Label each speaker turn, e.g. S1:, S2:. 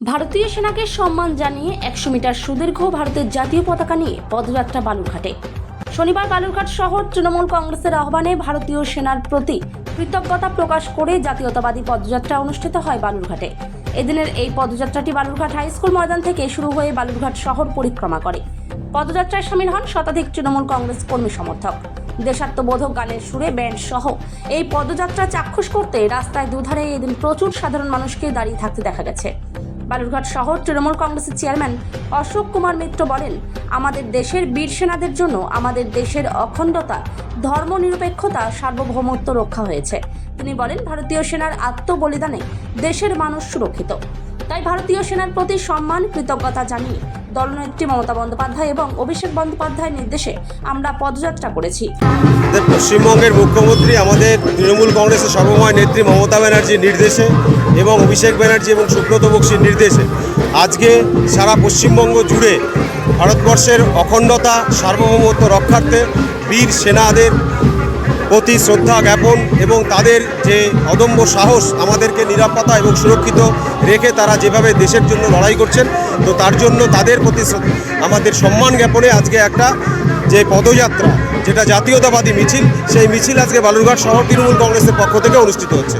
S1: ভারতীয় সেনাকে সম্মান জানিয়ে একশো মিটার সুদীর্ঘ ভারতের জাতীয় পতাকা নিয়ে পদযাত্রা বালুরঘাটে। শনিবার বালুরঘাট শহর তৃণমূল কংগ্রেসের আহ্বানে ভারতীয় সেনার প্রতি কৃতজ্ঞতা প্রকাশ করে জাতীয়তাবাদী পদযাত্রা অনুষ্ঠিত হয় বালুরঘাটে। এদিনের এই পদযাত্রাটি বালুরঘাট হাই স্কুল ময়দান থেকে শুরু হয়ে বালুরঘাট শহর পরিক্রমা করে। পদযাত্রায় সামিল হন শতাধিক তৃণমূল কংগ্রেস কর্মী সমর্থক। দেশাত্মবোধক গানের সুরে ব্যান্ড সহ এই পদযাত্রা চাক্ষুষ করতে রাস্তায় দুধারে এদিন প্রচুর সাধারণ মানুষকে দাঁড়িয়ে থাকতে দেখা গেছে। বালুরঘাট শহর তৃণমূল কংগ্রেসের চেয়ারম্যান অশোক কুমার মিত্র বলেন, আমাদের দেশের বীর সেনাদের জন্য আমাদের দেশের অখণ্ডতা, ধর্মনিরপেক্ষতা, সার্বভৌমত্ব রক্ষা হয়েছে। তিনি বলেন, ভারতীয় সেনার আত্মবলিদানে দেশের মানুষ সুরক্ষিত। তাই ভারতীয় সেনার প্রতি সম্মান, কৃতজ্ঞতা জানিয়ে দলনেত্রী মমতা বন্দ্যোপাধ্যায় এবং অভিষেক বন্দ্যোপাধ্যায়ের নির্দেশে আমরা পদযাত্রা করেছি।
S2: পশ্চিমবঙ্গের মুখ্যমন্ত্রী, আমাদের তৃণমূল কংগ্রেসের সর্বময় নেত্রী মমতা ব্যানার্জির নির্দেশে এবং অভিষেক ব্যানার্জি এবং সুব্রত বক্সির নির্দেশে আজকে সারা পশ্চিমবঙ্গ জুড়ে ভারতবর্ষের অখণ্ডতা, সার্বভৌমত্ব রক্ষার্থে বীর সেনাদের প্রতি শ্রদ্ধা জ্ঞাপন এবং তাদের যে অদম্য সাহস আমাদেরকে নিরাপত্তা এবং সুরক্ষিত রেখে তারা যেভাবে দেশের জন্য লড়াই করছেন, তো তার জন্য তাদের প্রতি আমাদের সম্মান জ্ঞাপনে আজকে একটা যে পদযাত্রা, যেটা জাতীয়তাবাদী মিছিল, সেই মিছিল আজকে বালুরঘাট শহর তৃণমূল কংগ্রেসের পক্ষ থেকে অনুষ্ঠিত হচ্ছে।